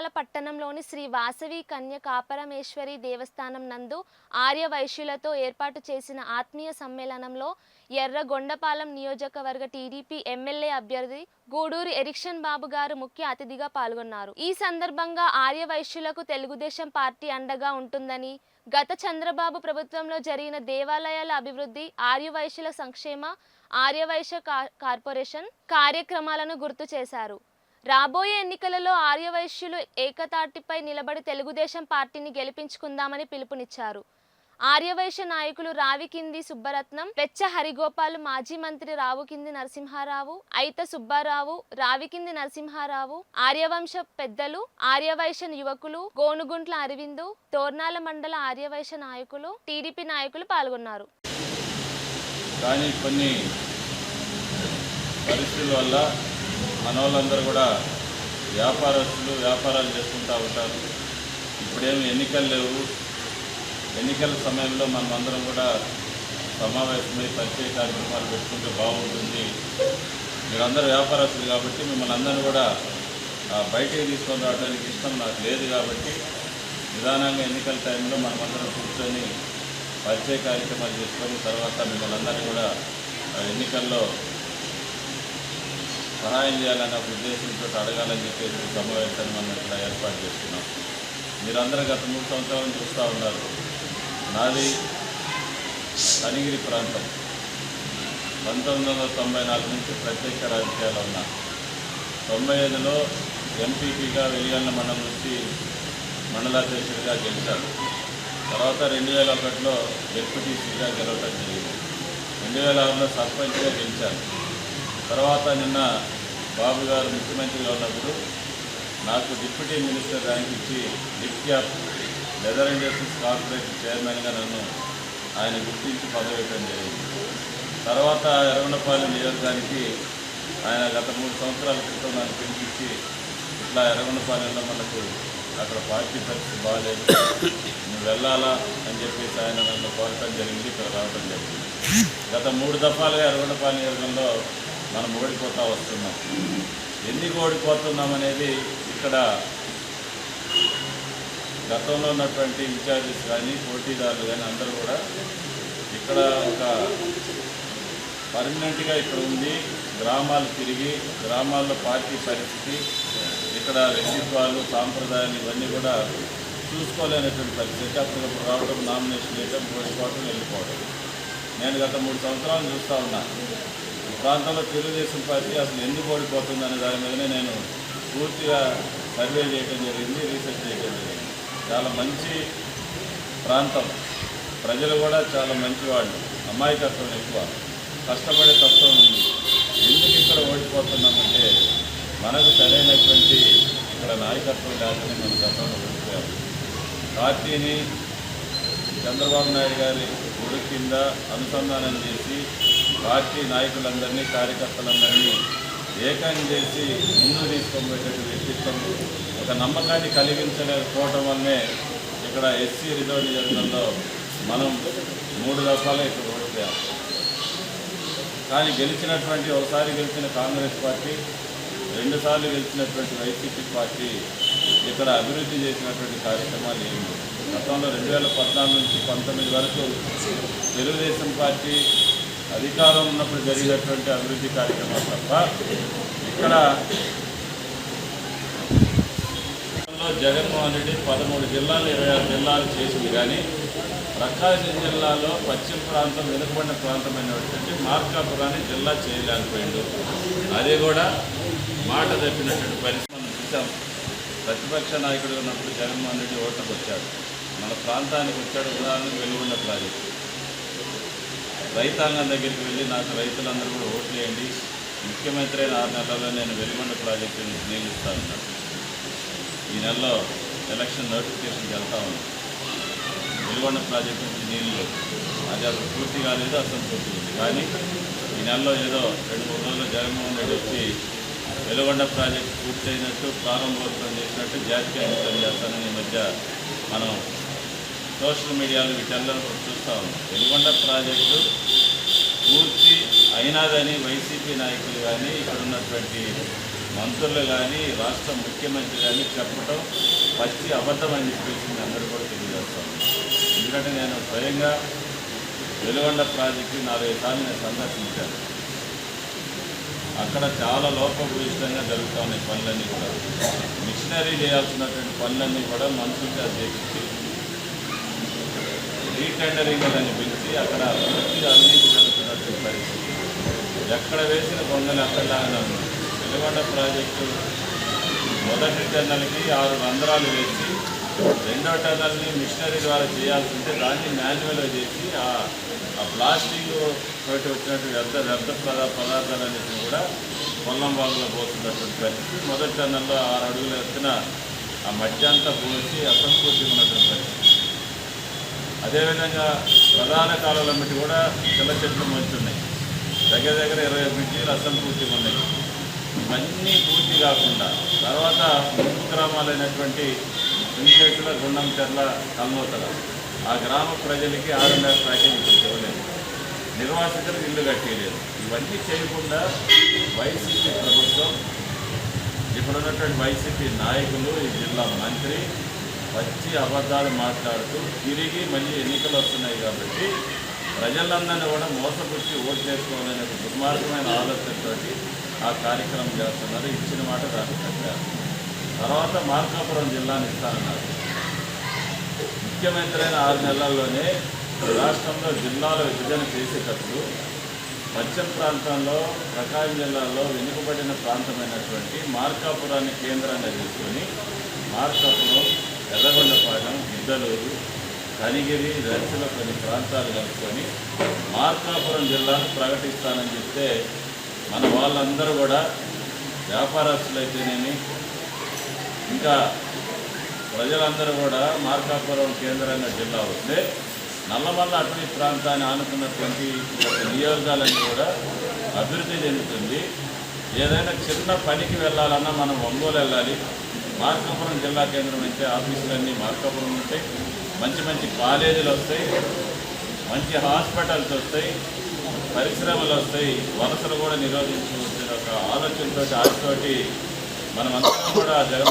దోర్నాల పట్టణంలోని శ్రీ వాసవి కన్య కాపరమేశ్వరి దేవస్థానం నందు ఆర్య వైశ్యులతో ఏర్పాటు చేసిన ఆత్మీయ సమ్మేళనంలో ఎర్రగొండపాలెం నియోజకవర్గ టీడీపీ ఎమ్మెల్యే అభ్యర్థి గూడూరు ఎరిక్షన్ బాబు గారు ముఖ్య అతిథిగా పాల్గొన్నారు. ఈ సందర్భంగా ఆర్య వైశ్యులకు తెలుగుదేశం పార్టీ అండగా ఉంటుందని గత చంద్రబాబు ప్రభుత్వంలో జరిగిన దేవాలయాల అభివృద్ధి ఆర్యవైశ్యుల సంక్షేమ ఆర్యవైశ్య కార్పొరేషన్ కార్యక్రమాలను గుర్తు చేశారు. రాబోయే ఎన్నికలలో ఆర్యవైశ్యులు ఏకతాటిపై నిలబడి తెలుగుదేశం పార్టీని గెలిపించుకుందామని పిలుపునిచ్చారు. ఆర్యవైశ్య నాయకులు రావికింది సుబ్బరత్నం పెచ్చ హరిగోపాల్ మాజీ మంత్రి రావుకింది నరసింహారావు అయిత సుబ్బారావు రావికింది నరసింహారావు ఆర్యవంశ పెద్దలు ఆర్యవైశ్య యువకులు గోనుగుంట్ల అరవిందు తోర్నాల మండల ఆర్యవైశ్య నాయకులు టీడీపీ నాయకులు పాల్గొన్నారు. కానీ కొన్ని పరిస్థితుల వల్ల మన వాళ్ళందరూ కూడా వ్యాపారస్తులు వ్యాపారాలు చేసుకుంటూ ఉంటారు. ఇప్పుడేమి ఎన్నికలు లేవు. ఎన్నికల సమయంలో మనం అందరం కూడా సమావేశమై పరిచయ కార్యక్రమాలు పెట్టుకుంటే బాగుంటుంది. మీరందరూ వ్యాపారస్తులు కాబట్టి మిమ్మల్ని అందరినీ కూడా ఆ, బయటికి తీసుకొని రావడానికి ఇష్టం నాకు లేదు కాబట్టి నిదానంగా ఎన్నికల టైంలో మనమందరం కూర్చొని పరిచయ కార్యక్రమాలు చేసుకొని తర్వాత మిమ్మల్ని అందరినీ కూడా ఆ, ఎన్నికల్లో సహాయం చేయాలన్న ఒక ఉద్దేశంతో అడగాలని చెప్పేసి సమావేశాన్ని మనం ఇక్కడ ఏర్పాటు చేసుకున్నాం. మీరందరూ గత మూడు సంవత్సరాలు చూస్తూ ఉన్నారు. నాది కనిగిరి ప్రాంతం. పంతొమ్మిది వందల తొంభై నాలుగు నుంచి ప్రత్యేక రాజకీయాలు ఉన్నా. తొంభై ఐదులో ఎంపీపీగా వెలిగన్న మండలం నుంచి మండలాధ్యక్షుడిగా గెలిచారు తర్వాత రెండు వేల ఒకటిలో డెప్యూటీసీగా గెలవటం జరిగింది. రెండు వేల ఆరులో సర్పంచ్గా గెలిచారు. తర్వాత నిన్న బాబు గారు ముఖ్యమంత్రిగా ఉన్నప్పుడు నాకు డిప్యూటీ మినిస్టర్ ర్యాంక్ ఇచ్చి lift cap leather industries corporation చైర్మన్గా నన్ను ఆయన గుర్తించి పదవేయటం జరిగింది. తర్వాత ఎర్రగొండపాలెం నియోజకానికి ఆయన గత మూడు సంవత్సరాల క్రితం నన్ను పిలిపించి ఇట్లా ఎర్రగొండపాలెంలో మనకు అక్కడ పార్టీ పరిస్థితి బాగాలేదు నువ్వు వెళ్ళాలా అని చెప్పేసి ఆయన నన్ను కోరటం జరిగింది ఇక్కడ రావటం జరిగింది. గత మూడు దఫాలుగా ఎర్రగొండపాలెం నియోజకంలో మనం ఓడిపోతూ వస్తున్నాం. ఎందుకు ఓడిపోతున్నాం అనేది ఇక్కడ గతంలో ఉన్నటువంటి ఇన్ఛార్జెస్ కానీ పోటీదారులు కానీ అందరూ కూడా ఇక్కడ ఒక పర్మనెంట్గా ఇక్కడ ఉంది గ్రామాలు తిరిగి గ్రామాల్లో పార్టీ పరిస్థితి ఇక్కడ వ్యక్తిత్వాలు సాంప్రదాయాలు ఇవన్నీ కూడా చూసుకోలేనటువంటి పరిస్థితి అప్పటికప్పుడు రావడం నామినేషన్ వేయడం పోయిపోవడం వెళ్ళిపోవడం నేను గత మూడు సంవత్సరాలు చూస్తూ ఉన్నా. ప్రాంతంలో తెలుగుదేశం పార్టీ అసలు ఎందుకు ఓడిపోతుంది అనే దాని మీదనే నేను పూర్తిగా సర్వే చేయడం జరిగింది రీసెర్చ్ చేయడం జరిగింది. చాలా మంచి ప్రాంతం. ప్రజలు కూడా చాలా మంచివాళ్ళు అమాయకత్వం ఎక్కువ. కష్టపడే తత్వం ఉంది. ఎందుకు ఇక్కడ ఓడిపోతున్నామంటే మనకు సరైనటువంటి ఇక్కడ నాయకత్వం లేకనే మన గతంలో ఓడిపోయాం పార్టీని చంద్రబాబు నాయుడు గారి గుడి కింద అనుసంధానం చేసి పార్టీ నాయకులందరినీ కార్యకర్తలందరినీ ఏకం చేసి ముందు తీసుకొని వ్యక్తిత్వం ఒక నమ్మకాన్ని కలిగించలేకపోవటం వల్లనే ఇక్కడ ఎస్సీ రిజర్వ్ నియోజకవర్గంలో మనం మూడు దఫాలు ఇక్కడ ఓడిపోయాం. కానీ గెలిచినటువంటి ఒకసారి గెలిచిన కాంగ్రెస్ పార్టీ రెండుసార్లు గెలిచినటువంటి వైసీపీ పార్టీ ఇక్కడ అభివృద్ధి చేసినటువంటి కార్యక్రమాలు ఏమి గతంలో రెండు వేల పద్నాలుగు నుంచి పంతొమ్మిది వరకు తెలుగుదేశం పార్టీ అధికారం ఉన్నప్పుడు జరిగినటువంటి అభివృద్ధి కార్యక్రమాలు తప్ప ఇక్కడ జగన్మోహన్ రెడ్డి పదమూడు జిల్లాలు ఇరవై ఆరు జిల్లాలు చేసింది కానీ ప్రకాశం జిల్లాలో పశ్చిమ ప్రాంతం వెనుకబడిన ప్రాంతమైనటువంటి మార్కాపురాన్ని జిల్లా చేయలేకపోయిండు. అది కూడా మాట తప్పినటువంటి పరిస్థితి మనం చూసాం ప్రతిపక్ష నాయకుడు ఉన్నప్పుడు జగన్మోహన్ రెడ్డి ఓటకు వచ్చాడు మన ప్రాంతానికి వచ్చాడు ఉదాహరణకు వెలుగుండ ప్రాజెక్టు. రైతాంగం దగ్గరికి వెళ్ళి నాకు రైతులందరూ కూడా ఓట్లు వేయండి. ముఖ్యమంత్రి అయిన ఆరు నెలల్లో నేను వెలుగొండ ప్రాజెక్టుని నియమిస్తానన్నాడు ఈ నెలలో ఎలక్షన్ నోటిఫికేషన్కి వెళ్తా ఉన్నాను వెలుగొండ ప్రాజెక్టు నుంచి నీళ్ళు అది అసలు పూర్తి కాలేదు అసంపూర్తి ఉంది. కానీ ఈ నెలలో ఏదో రెండు మూడు రోజులు జగన్మోహన్ రెడ్డి వచ్చి వెలుగొండ ప్రాజెక్టు పూర్తయినట్టు ప్రారంభోత్సవం చేసినట్టు జాతీయ అంకితం చేస్తానని ఈ మధ్య మనం సోషల్ మీడియాలో వీటల్లో చూస్తూ ఉన్నాం. వెలుగొండ ప్రాజెక్టు పూర్తి అయినాదని వైసీపీ నాయకులు కానీ ఇక్కడ ఉన్నటువంటి మంత్రులు కానీ రాష్ట్ర ముఖ్యమంత్రి కానీ చెప్పడం పచ్చి అబద్ధం అని చెప్పేసి మీ అందరూ కూడా తెలియజేస్తాం ఎందుకంటే నేను స్వయంగా వెలుగొండ ప్రాజెక్టు నాలుగు సార్లు నేను సందర్శించాను. అక్కడ చాలా లోపభూయిష్టంగా జరుగుతూ ఉన్నాయి పనులన్నీ కూడా. మిషనరీ చేయాల్సినటువంటి పనులన్నీ కూడా మంత్రులు చేత చేపించి రీటెండరింగ్ అని పిలిచి అక్కడ పూర్తిగా అవినీతి జరుగుతున్నట్టు పరిస్థితి. ఎక్కడ వేసిన కొంగలు అక్కడ వెలుగొండ ప్రాజెక్టు మొదటి టెన్నల్కి ఆరు రంధ్రాలు వేసి రెండో టెన్నల్ని మిషనరీ ద్వారా చేయాల్సి ఉంటే దాన్ని మాన్యువల్గా చేసి ఆ ప్లాస్టిక్ తోటి వచ్చినట్టు వ్యర్థ వ్యర్థ పదా పదార్థాలన్నింటినీ కూడా పొల్లం బాగులో పోతున్నటువంటి పరిస్థితి. మొదటి టెన్నల్లో ఆరు అడుగులు ఎత్తున ఆ మధ్య అంతా పోసి అసంపూర్తి ఉన్నటువంటి పరిస్థితి. అదేవిధంగా ప్రధాన కాలువల మట్టి కూడా చిన్న చెట్లు మంచున్నాయి దగ్గర దగ్గర ఇరవై బ్రిడ్జీలు అసంపూర్తిగా ఉన్నాయి. ఇవన్నీ పూర్తి కాకుండా తర్వాత ముందు గ్రామాలైనటువంటి ఇంకేట్ల గుండం చెర్ల కల్మోతల ఆ గ్రామ ప్రజలకి ఆరున్నర ప్యాకేజ్ ఇప్పుడు ఇవ్వలేదు. నిర్వాసితులకు ఇల్లు కట్టేయలేదు. ఇవన్నీ చేయకుండా వైసీపీ ప్రభుత్వం ఇప్పుడున్నటువంటి వైసీపీ నాయకులు ఈ జిల్లా మంత్రి వచ్చి అబద్ధాలు మాట్లాడుతూ తిరిగి మళ్ళీ ఎన్నికలు వస్తున్నాయి కాబట్టి ప్రజలందరినీ కూడా మోసపుచ్చి ఓటు చేసుకోవాలనే ఒక దుర్మార్గమైన ఆలోచనతోటి ఆ కార్యక్రమం చేస్తున్నారు. ఇచ్చిన మాట దాన్ని కట్టారు తర్వాత మార్కాపురం జిల్లాని ఇస్తానన్నారు. ముఖ్యమంత్రి ఆరు నెలల్లోనే రాష్ట్రంలో జిల్లాల విభజన చేసేటప్పుడు పశ్చిమ ప్రాంతంలో ప్రకాశం జిల్లాలో వెనుకబడిన ప్రాంతమైనటువంటి మార్కాపురాన్ని కేంద్రంగా తీసుకొని మార్కాపురం ఎర్రగొండపాలెం గిద్దలూరు కనిగిరి దర్శన కొన్ని ప్రాంతాలు కలుపుకొని మార్కాపురం జిల్లాను ప్రకటిస్తానని చెప్తే మన వాళ్ళందరూ కూడా వ్యాపారస్తులైతేనేమి ఇంకా ప్రజలందరూ కూడా మార్కాపురం కేంద్రంగా జిల్లా వస్తే నల్లమల్ల అటవీ ప్రాంతాన్ని ఆనుకున్నటువంటి నియోజకాలన్నీ కూడా అభివృద్ధి చెందుతుంది. ఏదైనా చిన్న పనికి వెళ్ళాలన్నా మనం ఒంగోలు వెళ్ళాలి మార్కాపురం జిల్లా కేంద్రం అయితే ఆఫీసులన్నీ మార్కాపురం ఉంటాయి. మంచి మంచి కాలేజీలు వస్తాయి. మంచి హాస్పిటల్స్ వస్తాయి. పరిశ్రమలు వస్తాయి. వలసలు కూడా నిరోధించవచ్చు ఒక ఆలోచనతో ఆశతోటి మనమందరం కూడా జగన్